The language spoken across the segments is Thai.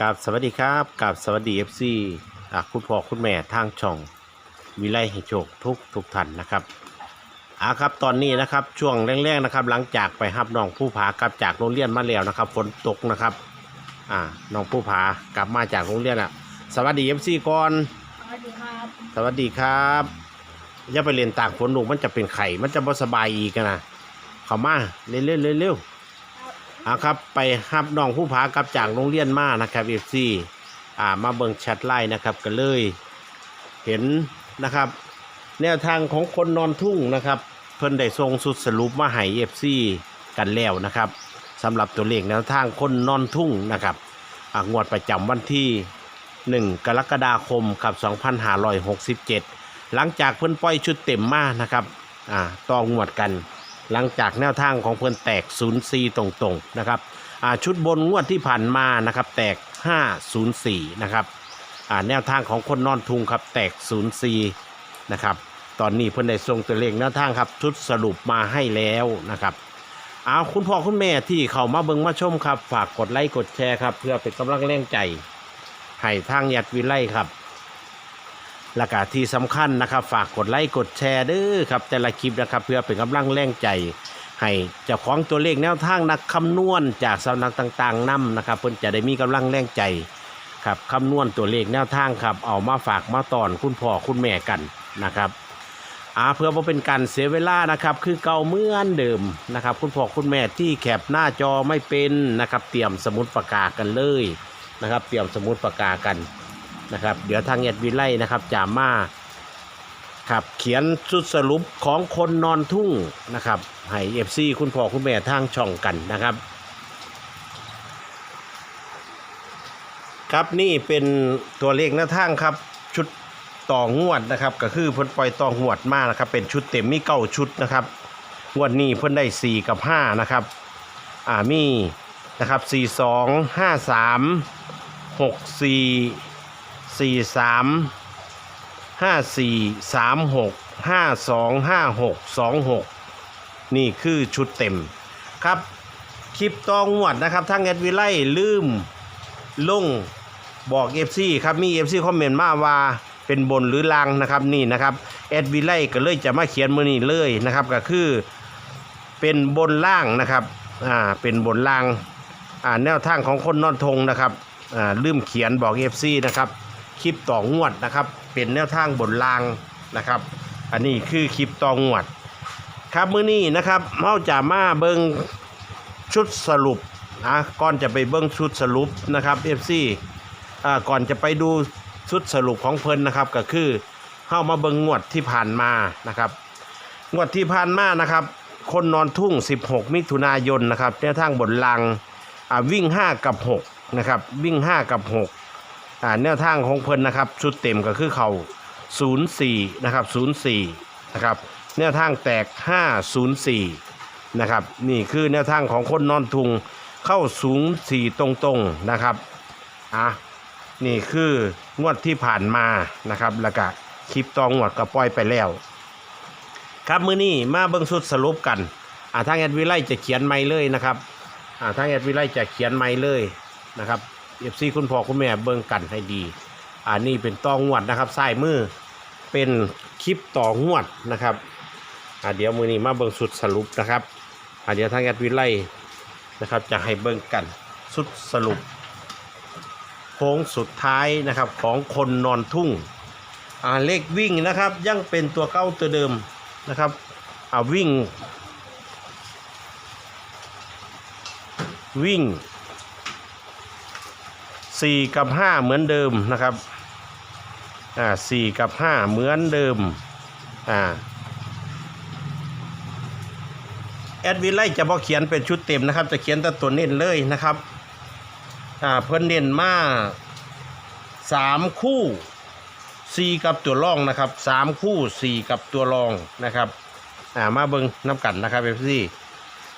กับสวัสดีครับกับสวัสดีเอฟซีคุณพ่อคุณแม่ทางช่องวิไลให้โชคทุกทุกท่านนะครับอ่าครับตอนนี้นะครับช่วงแรกๆนะครับ หลังจากไปรับน้องผู้ผากลับจากโรงเรียนมาแล้วนะครับฝนตกนะครับอ่าน้องผู้ผากลับมาจากโรงเรียนอะ สวัสดีเอฟซีก่อนสวัสดีครับสวัสดีครับอย่าไปเรียนตากฝนลูกมันจะเป็นไข่มันจะบ่สบายอีกอะนะเข้ามาเร็วๆเร็วๆ เอาครับไปฮับน้องผู้ผากับจากโรงเรียนมานะครับเอฟซีอ่ามาเบิ่งแชทไลน์นะครับก็เลย เห็นนะครับ แนวทางของคนนอนทุ่งนะครับ เพิ่นได้ส่งสุดสรุปมาให้เอฟซีกันแล้วนะครับสำหรับตัวเลขแนวทางคนนอนทุ่งนะครับงวดประจำวันที่ 1 กรกฎาคมครับ2567 หลังจากเพิ่นปล่อยชุดเต็มมานะครับอ่าต่องวดกัน หลังจากแนวทางของเพื่อนแตก 0 4 ตรงๆนะครับชุดบนงวดที่ผ่านมานะครับแตก 5 0 4 นะครับแนวทางของคนนอนทุงครับแตก 0 4 นะครับตอนนี้เพื่อนได้ส่งตัวเลขแนวทางครับชุดสรุปมาให้แล้วนะครับเอาคุณพ่อคุณแม่ที่เข้ามาเบิ่งมาชมครับ ฝากกดไลค์กดแชร์ครับ เพื่อเป็นกำลังแรงใจให้ทางยัดวิไลครับ และก็ที่สำคัญนะครับฝากกดไลค์กดแชร์ด้อครับแต่ละคลิปนะครับเพื่อเป็นกำลังแรงใจ ให้เจ้าของตัวเลขแนวทางนักคำนวณจากสำนักต่างๆนํนะครับ เพื่อจะได้มีกำลังแรงใจครับคำนวณตัวเลขแนวทางครับเอามาฝากมาตอนคุณพ่อคุณแม่กันนะครับอาเพื่อว่าเป็นการเสียเวลานะครับ คือเก่าเมื่อนเดิมนะครับ คุณพ่อคุณแม่ที่แคปหน้าจอไม่เป็นนะครับ เตรียมสมุดปากกากันเลยนะครับ เตรียมสมุดปากกากัน นะครับ เดี๋ยวทางเอ็ดวิไลนะครับจะมาครับเขียนสุดสรุปของคนนอนทุ่งนะครับให้เอฟซีคุณพ่อคุณแม่ทางช่องกันนะครับ ครับนี่เป็นตัวเลขหน้าทางครับชุดต่องวดนะครับก็คือเพิ่นปล่อยต่องวดมานะครับ เป็นชุดเต็มมีเก้าชุดนะครับงวดนี้เพิ่นได้สี่กับห้านะครับอ่ามีนะครับสี่สองห้า สี่สามห้าสี่สามหกห้าสองห้าหกสองหกนี่คือชุดเต็มครับ คลิปตองวดนะครับทั้งเอ็ดวิไลลืมลงบอกเอฟซีครับมีเอฟซีคอมเมนต์มาว่าเป็นบนหรือลางนะครับนี่นะครับเอ็ดวิไลก็เลยจะมาเขียนมือนี้เลยนะครับก็คือเป็นบนล่างนะครับอ่าเป็นบนล่างอ่าแนวทางของคนนอนทงนะครับอ่าลืมเขียนบอกเอฟซีนะครับ คลิปต่องวดนะครับ เป็นแนวทางบนรางนะครับ อันนี้คือคลิปต่องวด ครับมื้อนี้นะครับเมาจะมาเบิงชุดสรุปนะก่อนจะไปเบิงชุดสรุปนะครับเอฟซีอ่าก่อนจะไปดูชุดสรุปของเพิ่นนะครับก็คือเข้ามาเบิงงวดที่ผ่านมานะครับ งวดที่ผ่านมานะครับคนนอนทุ่ง 16 มิถุนายนนะครับแนวทางบนรางอ่าวิ่ง 5 กับ 6 นะครับ วิ่ง 5 กับ 6 อ่าแนวทางของเพิ่นนะครับ ชุดเต็มก็คือเขา04นะครับ04นะครับแนวทางแตก 504นะครับนี่คือแนวทางของคนนอนทุงเข้าสูง4ตรงๆนะครับอะนี่คืองวดที่ผ่านมานะครับแล้วก็คลิปตองวดก็ปล่อยไปแล้ว ครับมื้อนี้มาเบิ่งสุดสรุปกันอ่าทางแอดวิไลจะเขียนไม่เลยนะครับอ่าทางแอดวิไลจะเขียนไม่เลยนะครับ เอฟซีคุณพ่อคุณแม่เบิ่งกันให้ดีอ่านี่เป็นตองวดนะครับซ้ายมือเป็นคลิปต่องวดนะครับอ่าเดี๋ยวมือนี้มาเบิ่งสุดสรุปนะครับอ่าเดี๋ยวทางแอดวิไลนะครับจะให้เบิ่งกันสุดสรุปโค้งสุดท้ายนะครับของคนนอนทุ่งอ่าเลขวิ่งนะครับยังเป็นตัวเก้าตัวเดิมนะครับอ่าวิ่งวิ่ง 4กับ5เหมือนเดิมนะครับอ่า4กับ5เหมือนเดิมอ่าแอดวิไลจะพอเขียนเป็นชุดเต็มนะครับ จะเขียนแต่ตัวเน้นเลยนะครับอ่าเพิ่นเน้นมาสามคู่สี่กับตัวรองนะครับสามคู่สี่กับตัวรองนะครับอ่ามาเบิ้งน้ำกันนะครับเอฟซี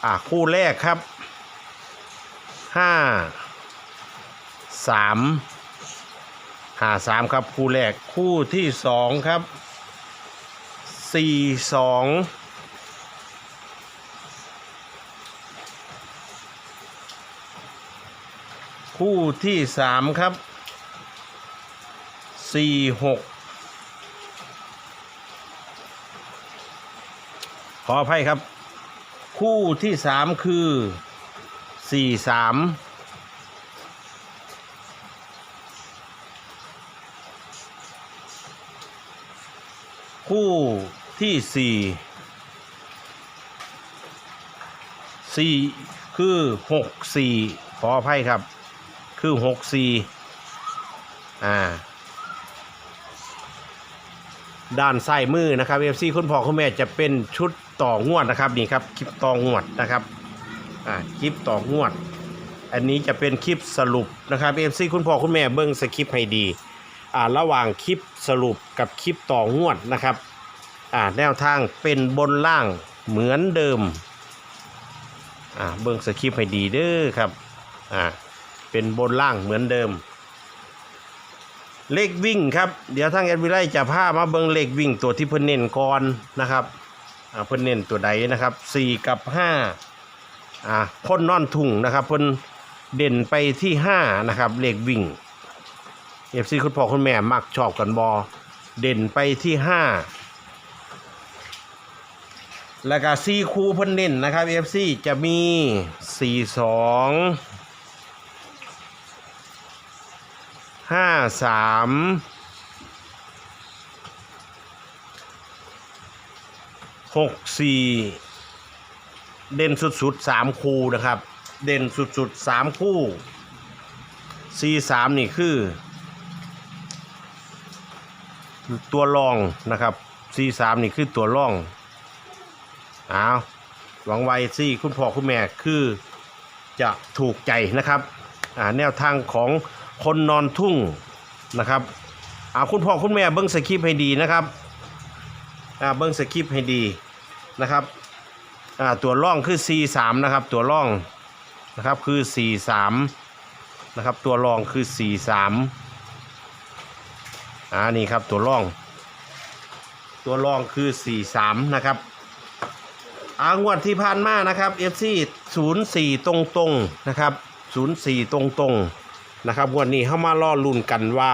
อ่าคู่แรกครับห้า สามหาสามครับคู่แรกคู่ที่สองครับสี่สองคู่ที่สามครับสี่หกขออภัยครับ คู่ที่สามคือสี่สาม คู่ที่สี่สี่คือหกสี่ขออภัยครับ คือหกสี่อ่า ด้านซ้ายมือนะครับ FC คุณพ่อคุณแม่จะเป็นชุดต่องวดนะครับนี่ครับคลิปต่องวดนะครับอ่าคลิปต่องวด อันนี้จะเป็นคลิปสรุปนะครับ FC คุณพ่อคุณแม่เบิ้งสคริปต์ให้ดี อ่าระหว่างคลิปสรุปกับคลิปต่องวดนะครับอ่าแนวทางเป็นบนล่างเหมือนเดิมอ่าเบิ้งสคริปให้ดีเด้อครับอ่าเป็นบนล่างเหมือนเดิม เลขวิ่งครับ เดี๋ยวทางแอดวิไลจะพามาเบิงเลขวิ่งตัวที่เพิ่นเน้นก่อนนะครับอ่าเพิ่นเน้นตัวใดนะครับสี่กับห้าอ่าคนนอนทุ่งนะครับเพิ่นเด่นไปที่ห้านะครับ เลขวิ่ง เอฟซีคุณพ่อคุณแม่มักชอบกันบอเด่นไปที่ห้าแล้วก็ซีคูเพิ่นเน้นนะครับเอฟซีจะมีสี่สองห้าสามหกสี่เด่นสุดๆสามคู่นะครับ เด่นสุดๆสามคู่สี่สามนี่คือ ตัวรองนะครับสี่สามนี่คือตัวรองอ้าวหวังไว้สี่คุณพ่อคุณแม่คือจะถูกใจนะครับอ่าแนวทางของคนนอนทุ่งนะครับเอาคุณพ่อคุณแม่เบิ้งสคริปให้ดีนะครับอ่าเบิ้งสคริปให้ดีนะครับอ่าตัวร่องคือ C3 นะครับตัวร่องนะครับคือ C3 นะครับตัวรองคือ C3 อ่านี่ครับตัวร่อง ตัวรองคือ C3 นะครับอางวดที่ผ่านมานะครับ FC 04 ตรงๆนะครับ 04 ตรงๆนะครับวันนี้เข้ามาล่อลุ่นกันว่า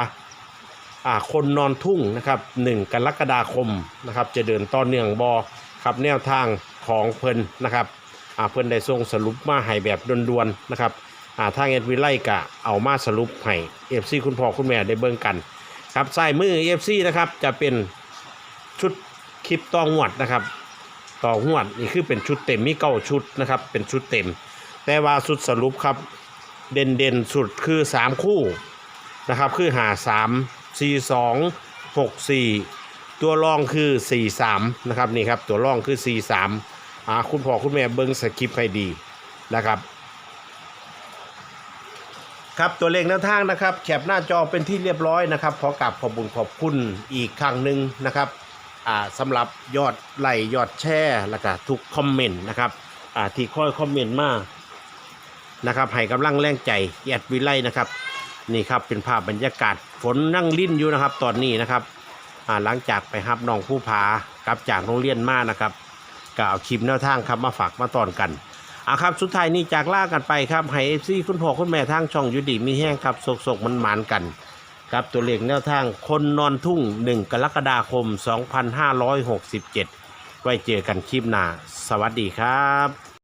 อ่าคนนอนทุ่งนะครับหนึ่งกรกฎาคมนะครับ จะเดินต่อเนื่องบอครับแนวทางของเพิ่นนะครับอ่าเพิ่นได้ส่งสรุปมาให้แบบด่วนๆนะครับอ่าทางเอ็ดวิไลกะเอามาสรุปให้เอฟซีคุณพ่อคุณแม่ได้เบิ่งกัน ครับใส่มือเอฟซีนะครับจะเป็นชุดคลิปต่องวดนะครับ ต่องวดนี่คือเป็นชุดเต็มมีเก้าชุดนะครับเป็นชุดเต็ม แต่ว่าชุดสรุปครับเด่นเด่นสุดคือ 3 คู่นะครับคือหา 3 4 2 6 4 ตัวรองคือ 4 3นะครับนี่ครับตัวรองคือ 4 3อ่าคุณพ่อคุณแม่เบิ้งสคริปต์ให้ดีนะครับ ครับตัวเลขแนวทางนะครับแคปหน้าจอเป็นที่เรียบร้อยนะครับขอกราบขอบคุญขอบคุณอีกครั้งหนึ่งนะครับอ่าสำหรับยอดไลค์ยอดแชร์แล้วก็ทุกคอมเมนต์นะครับอ่าที่ค่อยคอมเมนต์มานะครับให้กำลังแรงใจแอดวิไลนะครับนี่ครับเป็นภาพบรรยากาศฝนนั่งลิ้นอยู่นะครับ ตอนนี้นะครับอ่าหลังจากไปฮับน้องผู้พากลับจากโรงเรียนมานะครับก็เอาคลิปแนวทางครับมาฝากมาตอนกัน อะครับ สุดท้ายนี้จากล่ากันไปครับให้เอฟซีคุณพ่อคุณแม่ทางช่องยุดีมีแห้งครับโศกๆมันหมานกันครับตัวเลขแนวทางคนนอนทุ่ง 1 กรกฎาคม 2567 ไว้เจอกันคลิปหน้า สวัสดีครับ